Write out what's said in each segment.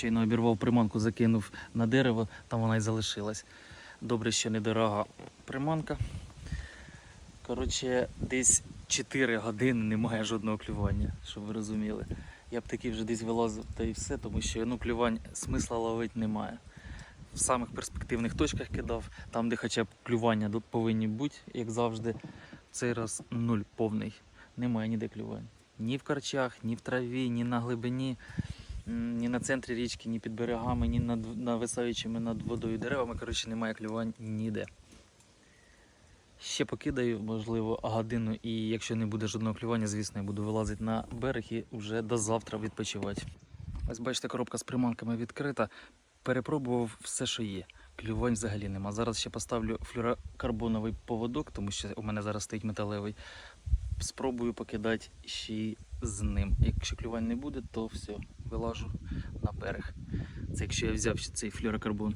Щойно обірвав приманку, закинув на дерево, там вона і залишилась. Добре, що недорога приманка. Коротше, десь 4 години немає жодного клювання, щоб ви розуміли. Я б таки вже десь вилазив та і все, тому що ну, клювань смисла ловити немає. В самих перспективних точках кидав, там, де хоча б клювання повинні бути, як завжди. Цей раз нуль повний. Немає ніде клювань. Ні в карчах, ні в траві, ні на глибині, ні на центрі річки, ні під берегами, ні над нависаючими над водою деревами. Коротше, немає клювань ніде. Ще покидаю, можливо, годину, і якщо не буде жодного клювання, звісно, я буду вилазити на берег і вже до завтра відпочивати. Ось бачите, коробка з приманками відкрита. Перепробував все, що є. Клювань взагалі нема. Зараз ще поставлю флюрокарбоновий поводок, тому що у мене зараз стоїть металевий. Спробую покидати ще й з ним. Якщо клювань не буде, то все, вилажу на берег. Це якщо я взяв ще цей флюрокарбон.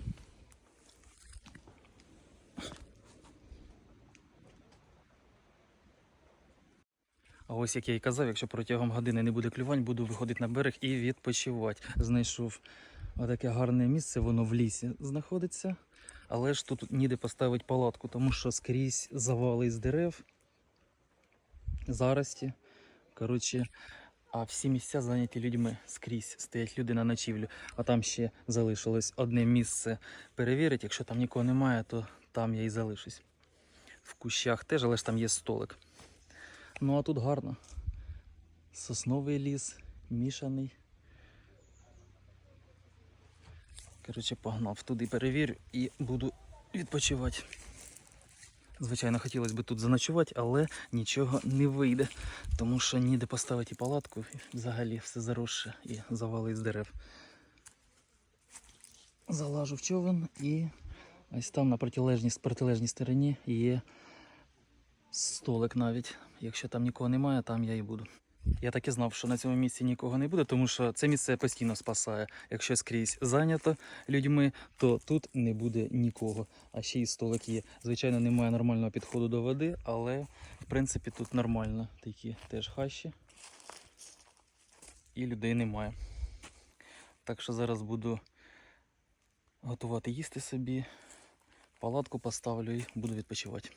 А ось як я і казав, якщо протягом години не буде клювань, буду виходити на берег і відпочивати. Знайшов отаке гарне місце, воно в лісі знаходиться. Але ж тут ніде поставити палатку, тому що скрізь завали з дерев, зарості. Коротше, а всі місця зайняті людьми скрізь стоять люди на ночівлю. А там ще залишилось одне місце перевірити. Якщо там нікого немає, то там я і залишусь. В кущах теж, але ж там є столик. Ну а тут гарно. Сосновий ліс, мішаний. Коротше, погнав туди перевірю і буду відпочивати. Звичайно, хотілося б тут заночувати, але нічого не вийде, тому що ніде поставити палатку, і взагалі все заросше і завали з дерев. Залажу в човен і ось там на протилежній, протилежній стороні є столик навіть. Якщо там нікого немає, там я і буду. Я так і знав, що на цьому місці нікого не буде, тому що це місце постійно спасає. Якщо скрізь зайнято людьми, то тут не буде нікого. А ще й столик є. Звичайно, немає нормального підходу до води, але в принципі тут нормально. Такі теж хащі. І людей немає. Так що зараз буду готувати їсти собі, палатку поставлю і буду відпочивати.